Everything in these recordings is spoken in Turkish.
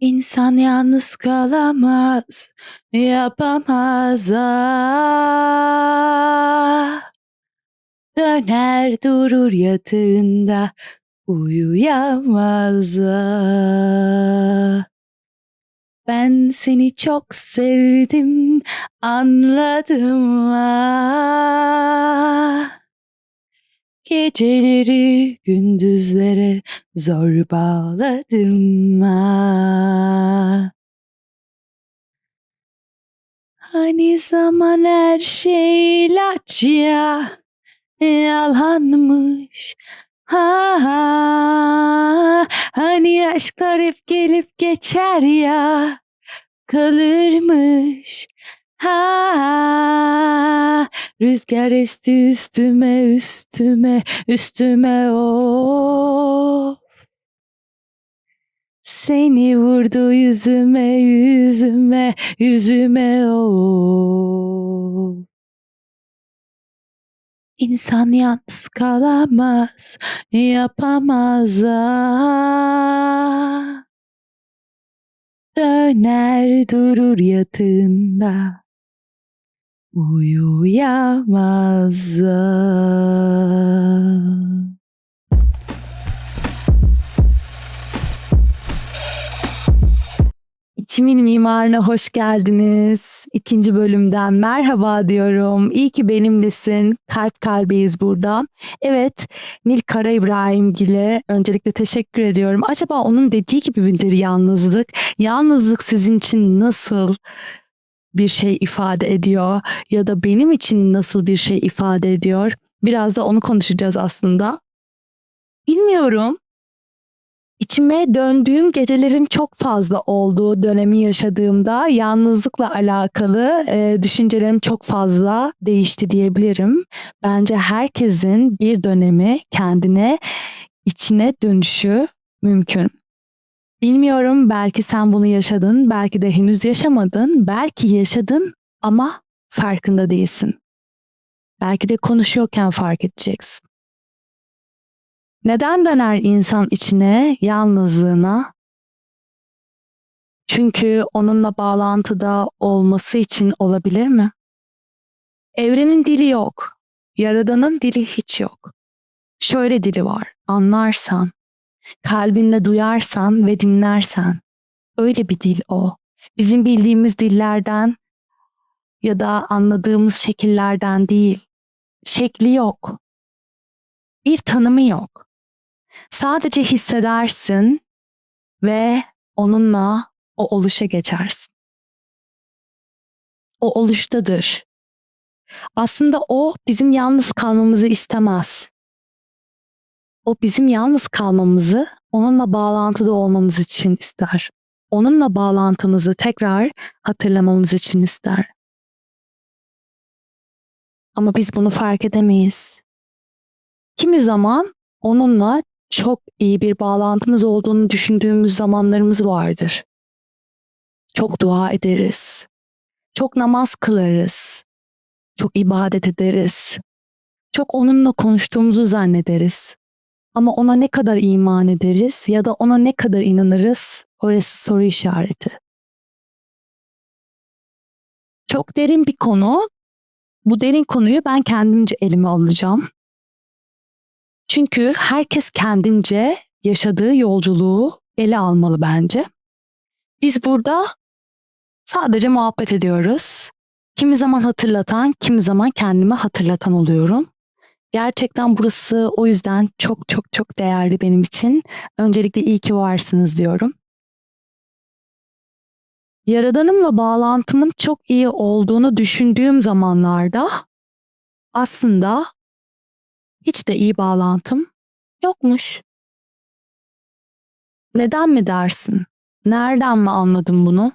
İnsan yalnız kalamaz, yapamaz ah. Döner durur yatağında, uyuyamaz ah. Ben seni çok sevdim, anladım ah. Geceleri gündüzlere zor bağladım ah. Hani zaman her şey ilaç ya, yalanmış. Ha, ha. Hani aşklar hep gelip geçer ya, kalırmış. Ha. Rüzgar esti üstüme üstüme üstüme of. Seni vurdu yüzüme yüzüme yüzüme of. İnsan yalnız kalamaz, yapamaz ah. Döner durur yatağında, uyuyamaz ah. İçimin mimarına hoş geldiniz. İkinci bölümden merhaba diyorum. İyi ki benimlesin. Kalp kalbeyiz burada. Evet, Nil Kara İbrahimgil'e öncelikle teşekkür ediyorum. Acaba onun dediği gibi midir yalnızlık? Yalnızlık sizin için nasıl bir şey ifade ediyor? Ya da benim için nasıl bir şey ifade ediyor? Biraz da onu konuşacağız aslında. Bilmiyorum. İçime döndüğüm gecelerin çok fazla olduğu dönemi yaşadığımda yalnızlıkla alakalı e, düşüncelerim çok fazla değişti diyebilirim. Bence herkesin bir dönemi kendine içine dönüşü mümkün. Bilmiyorum belki sen bunu yaşadın, belki de henüz yaşamadın, belki yaşadın ama farkında değilsin. Belki de konuşuyorken fark edeceksin. Neden döner insan içine, yalnızlığına? Çünkü onunla bağlantıda olması için olabilir mi? Evrenin dili yok. Yaradanın dili hiç yok. Şöyle dili var. Anlarsan, kalbinle duyarsan ve dinlersen. Öyle bir dil o. Bizim bildiğimiz dillerden ya da anladığımız şekillerden değil. Şekli yok. Bir tanımı yok. Sadece hissedersin ve onunla o oluşa geçersin. O oluştadır. Aslında o bizim yalnız kalmamızı istemez. O bizim yalnız kalmamızı onunla bağlantıda olmamız için ister. Onunla bağlantımızı tekrar hatırlamamız için ister. Ama biz bunu fark edemeyiz. Kimi zaman onunla çok iyi bir bağlantımız olduğunu düşündüğümüz zamanlarımız vardır. Çok dua ederiz. Çok namaz kılarız. Çok ibadet ederiz. Çok onunla konuştuğumuzu zannederiz. Ama ona ne kadar iman ederiz ya da ona ne kadar inanırız orası soru işareti. Çok derin bir konu. Bu derin konuyu ben kendimce elime alacağım. Çünkü herkes kendince yaşadığı yolculuğu ele almalı bence. Biz burada sadece muhabbet ediyoruz. Kimi zaman hatırlatan, kimi zaman kendime hatırlatan oluyorum. Gerçekten burası o yüzden çok çok çok değerli benim için. Öncelikle iyi ki varsınız diyorum. Yaradanımla bağlantımın çok iyi olduğunu düşündüğüm zamanlarda aslında hiç de iyi bağlantım yokmuş. Neden mi dersin? Nereden mi anladım bunu?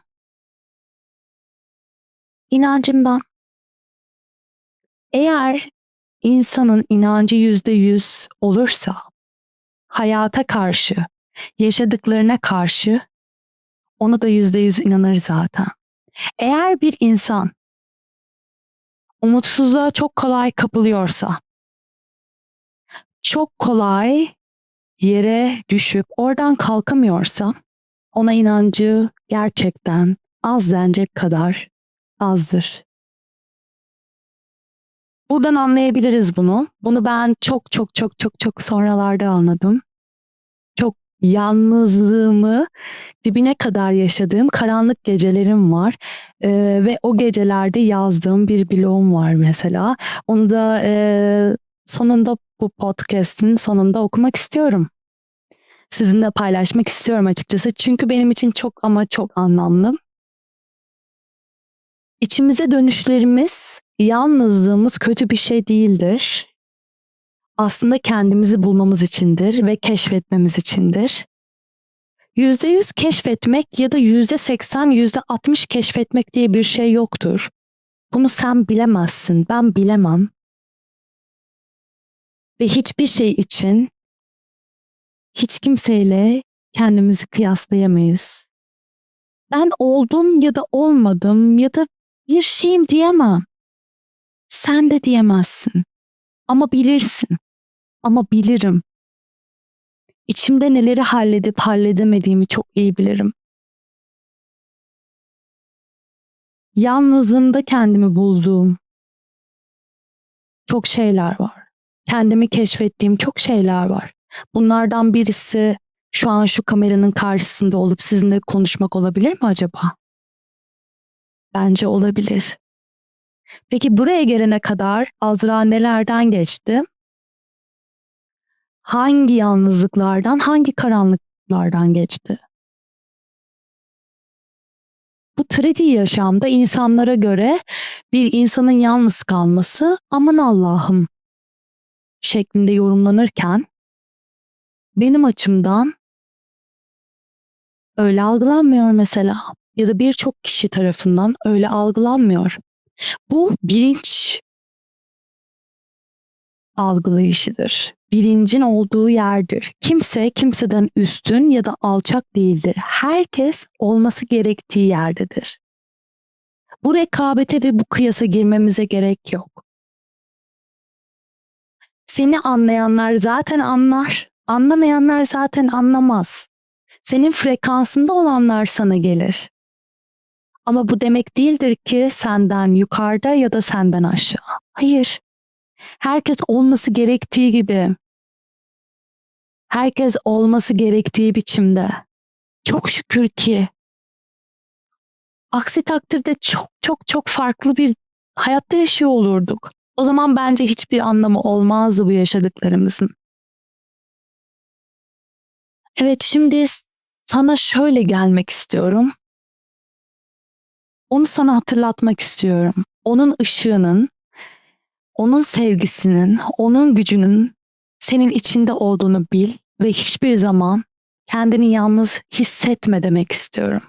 İnancımdan. Eğer insanın inancı yüzde yüz olursa, hayata karşı, yaşadıklarına karşı ona da yüzde yüz inanır zaten. Eğer bir insan umutsuzluğa çok kolay kapılıyorsa, çok kolay yere düşüp oradan kalkamıyorsa ona inancı gerçekten az denecek kadar azdır. Buradan anlayabiliriz bunu. Bunu ben çok çok çok çok çok sonralarda anladım. Çok yalnızlığımı dibine kadar yaşadığım karanlık gecelerim var. Ee, ve o gecelerde yazdığım bir blogum var mesela. Onu da e, sonunda bu podcast'in sonunda okumak istiyorum. Sizinle paylaşmak istiyorum açıkçası. Çünkü benim için çok ama çok anlamlı. İçimize dönüşlerimiz, yalnızlığımız kötü bir şey değildir. Aslında kendimizi bulmamız içindir ve keşfetmemiz içindir. Yüzde yüz keşfetmek ya da yüzde seksen, yüzde altmış keşfetmek diye bir şey yoktur. Bunu sen bilemezsin, ben bilemem. Ve hiçbir şey için hiç kimseyle kendimizi kıyaslayamayız. Ben oldum ya da olmadım ya da bir şeyim diyemem. Sen de diyemezsin. Ama bilirsin. Ama bilirim. İçimde neleri halledip halledemediğimi çok iyi bilirim. Yalnızlığımda kendimi bulduğum çok şeyler var. Kendimi keşfettiğim çok şeyler var. Bunlardan birisi şu an şu kameranın karşısında olup sizinle konuşmak olabilir mi acaba? Bence olabilir. Peki buraya gelene kadar Azra nelerden geçti? Hangi yalnızlıklardan, hangi karanlıklardan geçti? Bu tradi yaşamda insanlara göre bir insanın yalnız kalması aman Allah'ım şeklinde yorumlanırken benim açımdan öyle algılanmıyor mesela ya da birçok kişi tarafından öyle algılanmıyor. Bu bilinç algılayışıdır. Bilincin olduğu yerdir. Kimse kimseden üstün ya da alçak değildir. Herkes olması gerektiği yerdedir. Bu rekabete ve bu kıyasa girmemize gerek yok. Seni anlayanlar zaten anlar, anlamayanlar zaten anlamaz. Senin frekansında olanlar sana gelir. Ama bu demek değildir ki senden yukarıda ya da senden aşağı. Hayır. Herkes olması gerektiği gibi. Herkes olması gerektiği biçimde. Çok şükür ki. Aksi takdirde çok çok çok farklı bir hayatta yaşıyor olurduk. O zaman bence hiçbir anlamı olmazdı bu yaşadıklarımızın. Evet şimdi sana şöyle gelmek istiyorum. Onu sana hatırlatmak istiyorum. Onun ışığının, onun sevgisinin, onun gücünün senin içinde olduğunu bil ve hiçbir zaman kendini yalnız hissetme demek istiyorum.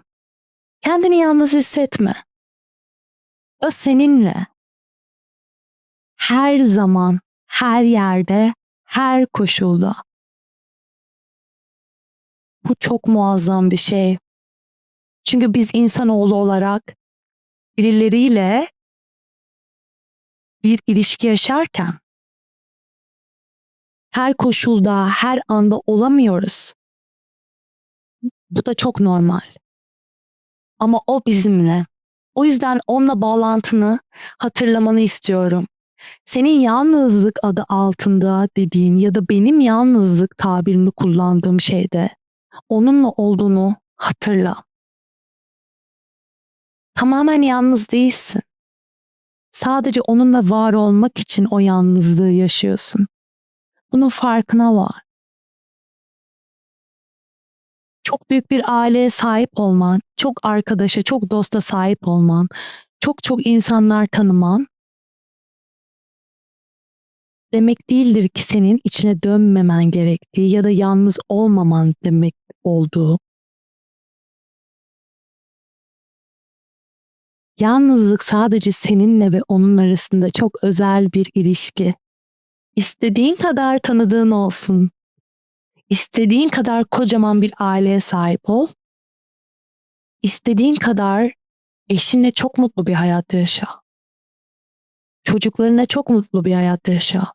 Kendini yalnız hissetme. O seninle. Her zaman, her yerde, her koşulda. Bu çok muazzam bir şey. Çünkü biz insanoğlu olarak birileriyle bir ilişki yaşarken her koşulda, her anda olamıyoruz. Bu da çok normal. Ama o bizimle. O yüzden onunla bağlantını hatırlamanı istiyorum. Senin yalnızlık adı altında dediğin ya da benim yalnızlık tabirini kullandığım şeyde onunla olduğunu hatırla. Tamamen yalnız değilsin. Sadece onunla var olmak için o yalnızlığı yaşıyorsun. Bunun farkına var. Çok büyük bir aileye sahip olman, çok arkadaşa, çok dosta sahip olman, çok çok insanlar tanıman demek değildir ki senin içine dönmemen gerektiği ya da yalnız olmaman demek olduğu. Yalnızlık sadece seninle ve onun arasında çok özel bir ilişki. İstediğin kadar tanıdığın olsun. İstediğin kadar kocaman bir aileye sahip ol. İstediğin kadar eşinle çok mutlu bir hayat yaşa. Çocuklarına çok mutlu bir hayat yaşa.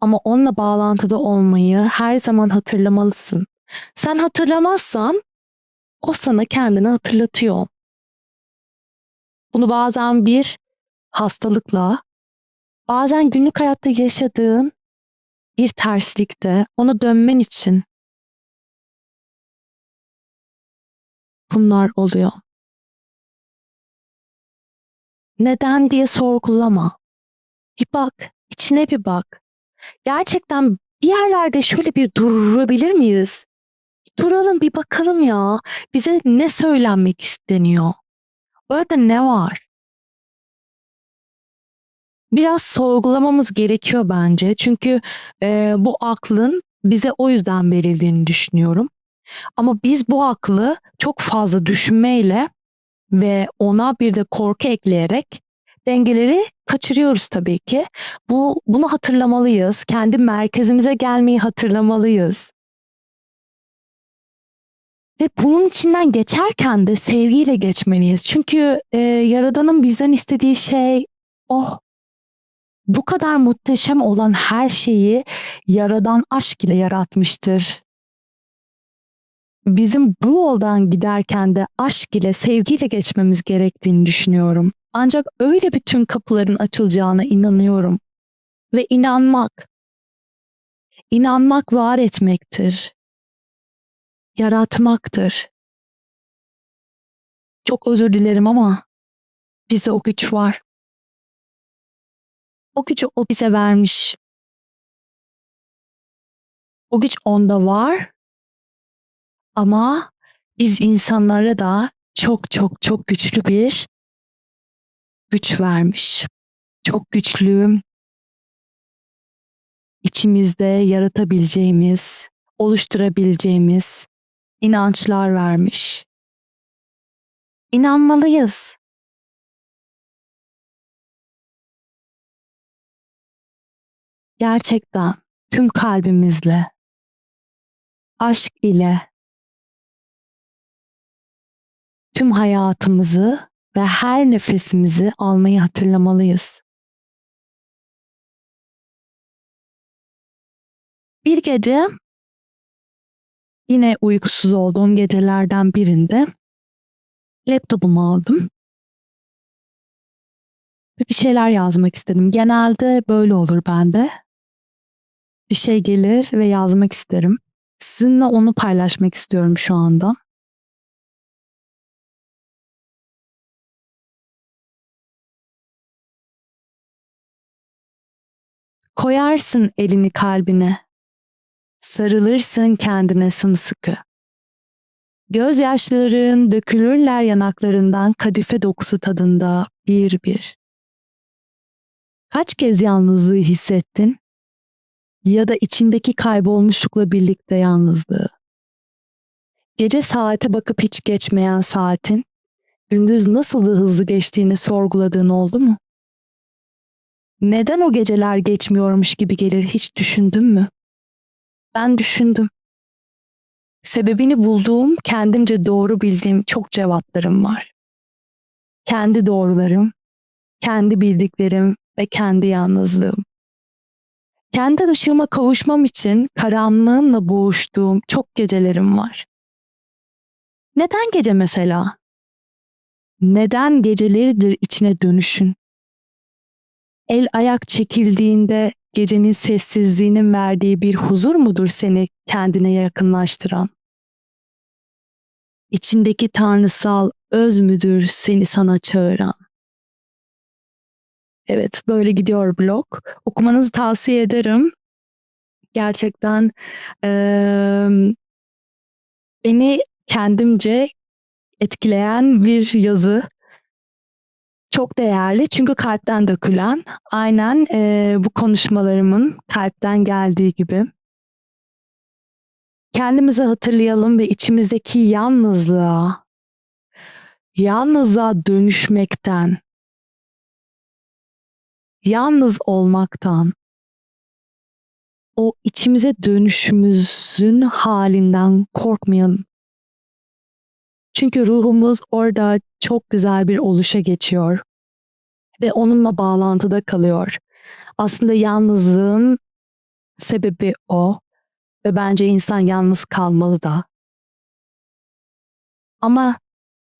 Ama onunla bağlantıda olmayı her zaman hatırlamalısın. Sen hatırlamazsan o sana kendini hatırlatıyor. Bunu bazen bir hastalıkla, bazen günlük hayatta yaşadığın bir terslikte ona dönmen için bunlar oluyor. Neden diye sorgulama. Bir bak, içine bir bak. Gerçekten bir yerlerde şöyle bir durabilir miyiz? Duralım bir bakalım ya. Bize ne söylenmek isteniyor? Orada ne var? Biraz sorgulamamız gerekiyor bence. Çünkü e, bu aklın bize o yüzden verildiğini düşünüyorum. Ama biz bu aklı çok fazla düşünmeyle ve ona bir de korku ekleyerek dengeleri kaçırıyoruz tabii ki. Bu bunu hatırlamalıyız. Kendi merkezimize gelmeyi hatırlamalıyız. Ve bunun içinden geçerken de sevgiyle geçmeliyiz. Çünkü e, Yaradan'ın bizden istediği şey o. Bu kadar muhteşem olan her şeyi Yaradan aşk ile yaratmıştır. Bizim bu yoldan giderken de aşk ile, sevgiyle geçmemiz gerektiğini düşünüyorum. Ancak öyle bütün kapıların açılacağına inanıyorum. Ve inanmak, inanmak var etmektir. Yaratmaktır. Çok özür dilerim ama bize o güç var. O gücü o bize vermiş. O güç onda var. Ama biz insanlara da çok çok çok güçlü bir güç vermiş. Çok güçlü, içimizde yaratabileceğimiz, oluşturabileceğimiz inançlar vermiş. İnanmalıyız. Gerçekten tüm kalbimizle, aşk ile tüm hayatımızı ve her nefesimizi almayı hatırlamalıyız. Bir gece yine uykusuz olduğum gecelerden birinde laptopumu aldım. Bir şeyler yazmak istedim. Genelde böyle olur bende. Bir şey gelir ve yazmak isterim. Sizinle onu paylaşmak istiyorum şu anda. Koyarsın elini kalbine. Sarılırsın kendine sımsıkı. Gözyaşların dökülürler yanaklarından kadife dokusu tadında bir bir. Kaç kez yalnızlığı hissettin? Ya da içindeki kaybolmuşlukla birlikte yalnızlığı. Gece saate bakıp hiç geçmeyen saatin, gündüz nasıl da hızlı geçtiğini sorguladığın oldu mu? Neden o geceler geçmiyormuş gibi gelir hiç düşündün mü? Ben düşündüm. Sebebini bulduğum, kendimce doğru bildiğim çok cevaplarım var. Kendi doğrularım, kendi bildiklerim ve kendi yalnızlığım. Kendi ışığıma kavuşmam için karanlığımla boğuştuğum çok gecelerim var. Neden gece mesela? Neden geceleridir içine dönüşün? El ayak çekildiğinde gecenin sessizliğinin verdiği bir huzur mudur seni kendine yakınlaştıran? İçindeki tanrısal öz müdür seni sana çağıran? Evet, böyle gidiyor blog. Okumanızı tavsiye ederim. Gerçekten eee, beni kendimce etkileyen bir yazı. Çok değerli çünkü kalpten dökülen. Aynen eee, bu konuşmalarımın kalpten geldiği gibi. Kendimizi hatırlayalım ve içimizdeki yalnızlığa, yalnızlığa dönüşmekten, yalnız olmaktan, o içimize dönüşümüzün halinden korkmayalım. Çünkü ruhumuz orada çok güzel bir oluşa geçiyor ve onunla bağlantıda kalıyor. Aslında yalnızlığın sebebi o ve bence insan yalnız kalmalı da. Ama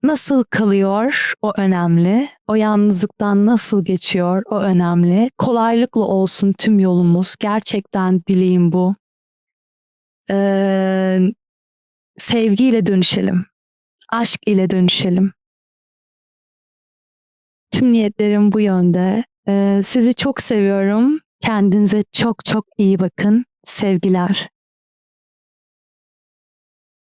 nasıl kalıyor o önemli. O yalnızlıktan nasıl geçiyor o önemli. Kolaylıkla olsun tüm yolumuz. Gerçekten dileğim bu. Ee, sevgiyle dönüşelim. Aşk ile dönüşelim. Tüm niyetlerim bu yönde. Ee, sizi çok seviyorum. Kendinize çok çok iyi bakın. Sevgiler.